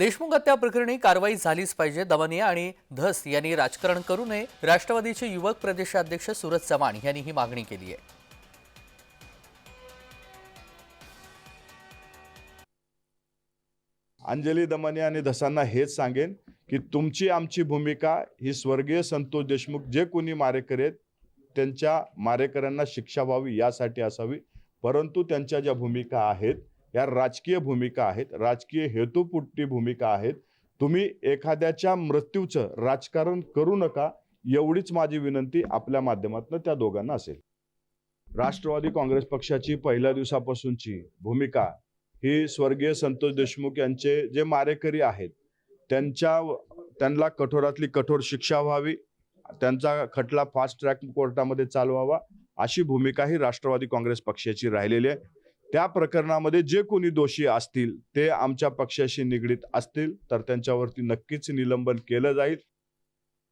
देशमुख हत्या प्रकरणी कारवाई झालीच पाहिजे दमनिया आणि धस यांनी राजकारण करू नये राष्ट्रवादीचे युवक प्रदेशाध्यक्ष सुरज चव्हाण यांनी ही मागणी केली आहे. अंजली दमानी आणि धसांना हेच सांगेन की तुमची आमची भूमिका ही स्वर्गीय संतोष देशमुख जे कोणी मारेकरी आहेत त्यांच्या मारेकऱ्यांना शिक्षा व्हावी यासाठी असावी परंतु त्यांच्या ज्या भूमिका आहेत या राजकीय भूमिका आहेत राजकीय हेतुपुट्टी भूमिका आहेत. तुम्ही एखाद्याच्या मृत्यूचं राजकारण करू नका एवढीच माझी विनंती आपल्या माध्यमातून त्या दोघांना असेल. राष्ट्रवादी काँग्रेस पक्षाची पहिल्या दिवसापासूनची भूमिका ही स्वर्गीय संतोष देशमुख यांचे जे मारेकरी आहेत त्यांच्या त्यांना कठोरातली कठोर शिक्षा व्हावी त्यांचा खटला फास्ट ट्रॅक कोर्टामध्ये चालवावा अशी भूमिका ही राष्ट्रवादी काँग्रेस पक्षाची राहिलेली आहे. त्या प्रकरणामध्ये जे कोणी दोषी असतील ते आमच्या पक्षाशी निगडीत असतील तर त्यांच्यावरती नक्कीच निलंबन केलं जाईल.